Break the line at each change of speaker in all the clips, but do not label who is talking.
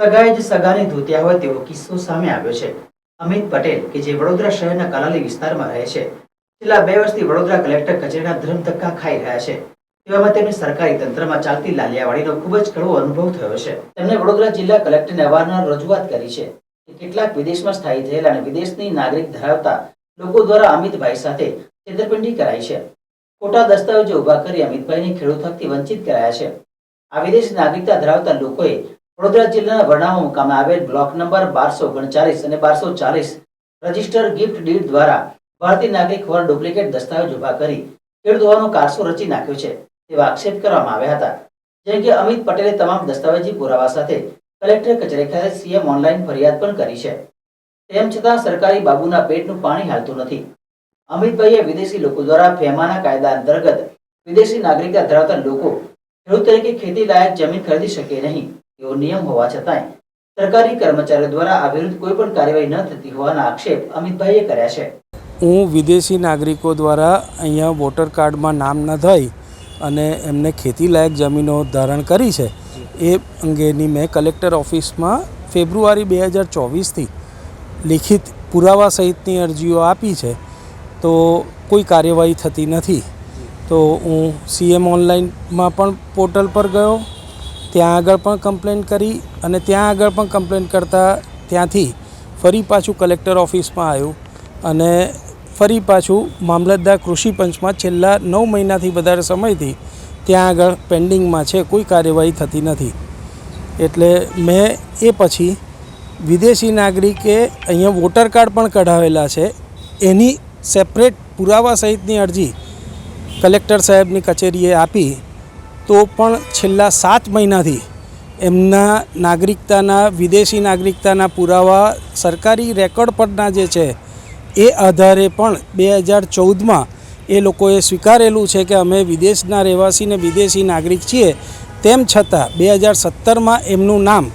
સગાએ જ સગાને ધોત્યા હોય તેવો કિસ્સો સામે આવ્યો છે. અમિત પટેલ, કે જે વડોદરા શહેરના કલાલી વિસ્તારમાં રહે છે. છેલ્લા બે વર્ષથી વડોદરા કલેક્ટર કચેરીના ધર્મધક્કા ખાઈ રહ્યા છે. તેવામાં તેમને સરકારી તંત્રમાં ચાલતી લાલિયાવાડીનો ખૂબ જ કડવો અનુભવ થયો છે. તેમણે વડોદરા જિલ્લા કલેક્ટરને અવારનવાર રજૂઆત કરી છે કે કેટલાક વિદેશમાં સ્થાયી થયેલા અને વિદેશની નાગરિક ધરાવતા લોકો દ્વારા અમિતભાઈ સાથે છેતરપિંડી કરાઈ છે. ખોટા દસ્તાવેજો ઊભા કરી અમિતભાઈને ખેડૂત હકથી વંચિત કરાયા છે. આ વિદેશી નાગરિકતા ધરાવતા લોકોએ વડોદરા જિલ્લાના વરણામા મુકામે આવેલ બ્લોક નંબર બારસો ઓગણચાલીસ અને બારસો ચાલીસ રજિસ્ટર ગિફ્ટ ડીડ દ્વારા ભારતીય નાગરિક હોવા ડુપ્લિકેટ દસ્તાવેજ ઊભા કરી ખેડૂત હોવાનો કારસો રચી નાખ્યો છે તેવા આક્ષેપ કરવામાં આવ્યા હતા. જેમ કે અમિત પટેલે તમામ દસ્તાવેજી પુરાવા સાથે કલેક્ટર કચેરી ખાતે સીએમ ઓનલાઈન ફરિયાદ પણ કરી છે. તેમ છતાં સરકારી બાબુના પેટનું પાણી હાલતું નથી. અમિતભાઈએ વિદેશી લોકો દ્વારા ફેમાના કાયદા અંતર્ગત વિદેશી નાગરિકતા ધરાવતા લોકો ખેડૂત તરીકે ખેતી લાયક જમીન ખરીદી શકે નહીં. એવો નિયમ હોવા છતાંય સરકારી કર્મચારીઓ દ્વારા આ વિરુદ્ધ કોઈ પણ કાર્યવાહી ન થતી હોવાના આક્ષેપ અમિતભાઈએ કર્યા છે.
હું વિદેશી નાગરિકો દ્વારા અહીંયા વોટર કાર્ડમાં નામ ન થઈ અને એમને ખેતીલાયક જમીનો ધારણ કરી છે, એ અંગેની મેં કલેક્ટર ઓફિસમાં ફેબ્રુઆરી બે હજાર ચોવીસથી લિખિત પુરાવા સહિતની અરજીઓ આપી છે, તો કોઈ કાર્યવાહી થતી નથી. તો હું સીએમ ઓનલાઈનમાં પણ પોર્ટલ પર ગયો ત્યાં આગળ પણ કમ્પ્લેન કરી અને ત્યાં આગળ પણ કમ્પ્લેન કરતાં ત્યાંથી ફરી પાછું કલેક્ટર ઓફિસમાં આવ્યું અને ફરી પાછું મામલતદાર કૃષિ પંચમાં છેલ્લા નવ મહિનાથી વધારે સમયથી ત્યાં આગળ પેન્ડિંગમાં છે, કોઈ કાર્યવાહી થતી નથી. એટલે મેં એ પછી વિદેશી નાગરિકે અહીંયા વોટર કાર્ડ પણ કઢાવેલા છે, એની સેપરેટ પુરાવા સહિતની અરજી કલેક્ટર સાહેબની કચેરીએ આપી તો પણ છેલ્લા સાત મહિનાથી એમના નાગરિકતાના, વિદેશી નાગરિકતાના પુરાવા સરકારી રેકોર્ડ પરના જે છે, એ આધારે પણ બે હજાર ચૌદમાં એ લોકોએ સ્વીકારેલું છે કે અમે વિદેશના રહેવાસી ને વિદેશી નાગરિક છીએ. તેમ છતાં બે હજાર સત્તરમાં એમનું નામ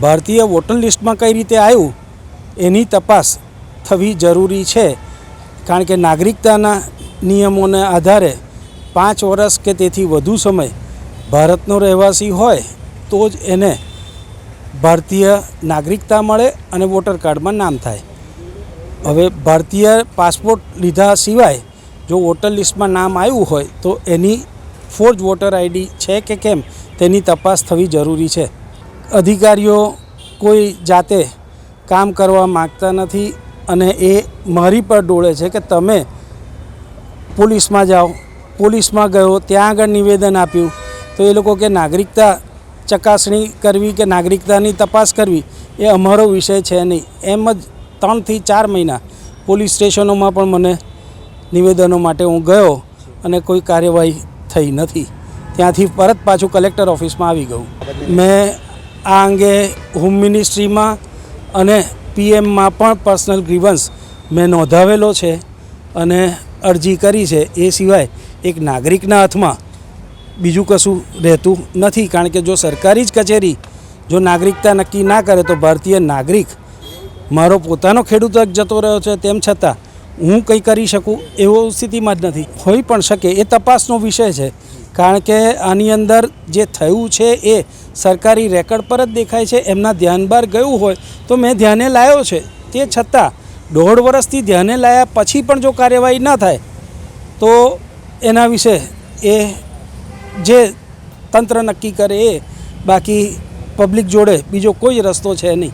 ભારતીય વોટર લિસ્ટમાં કઈ રીતે આવ્યું? એની તપાસ થવી જરૂરી છે. કારણ કે નાગરિકતાના નિયમોને આધારે પાંચ વર્ષ કે તેથી વધુ સમય ભારતનો રહેવાસી હોય તો જ એને ભારતીય નાગરિકતા મળે અને વોટર કાર્ડમાં નામ થાય. હવે ભારતીય પાસપોર્ટ લીધા સિવાય જો વોટર લિસ્ટમાં નામ આવ્યું હોય તો એની ફોર્જ વોટર આઈડી છે કે કેમ તેની તપાસ થવી જરૂરી છે. અધિકારીઓ કોઈ જાતે કામ કરવા માગતા નથી અને એ મારી પર ડોળે છે કે તમે પોલીસમાં જાઓ. પોલીસમાં ગયો, ત્યાં આગળ નિવેદન આપ્યું. તો એ લોકો કે નાગરિકતા ચકાસણી કરવી કે નાગરિકતાની તપાસ કરવી એ અમારો વિષય છે નહીં. એમ જ ત્રણથી ચાર મહિના પોલીસ સ્ટેશનોમાં પણ મને નિવેદનો માટે હું ગયો અને કોઈ કાર્યવાહી થઈ નથી. ત્યાંથી પરત પાછું કલેક્ટર ઓફિસમાં આવી ગયું. મેં આ અંગે હોમ મિનિસ્ટ્રીમાં અને પીએમમાં પણ પર્સનલ ગ્રીવન્સ મેં નોંધાવેલો છે અને અરજી કરી છે. એ સિવાય એક નાગરિકના હાથમાં બીજું કશું રહેતું નથી. કારણ કે જો સરકારી જ કચેરી જો નાગરિકતા નક્કી ના કરે તો ભારતીય નાગરિક મારો પોતાનો ખેડૂત જતો રહ્યો છે. તેમ છતાં હું કંઈ કરી શકું એવો સ્થિતિમાં જ નથી. હોઈ પણ શકે એ તપાસનો વિષય છે. કારણ કે આની અંદર જે થયું છે એ સરકારી રેકર્ડ પર જ દેખાય છે. એમના ધ્યાન બહાર ગયું હોય તો મેં ધ્યાને લાવ્યો છે. તે છતાં દોઢ વર્ષથી ધ્યાને લાવ્યા પછી પણ જો કાર્યવાહી ન થાય તો એના વિશે એ જે તંત્ર નક્કી કરે એ બાકી પબ્લિક જોડે બીજો કોઈ રસ્તો છે નહીં.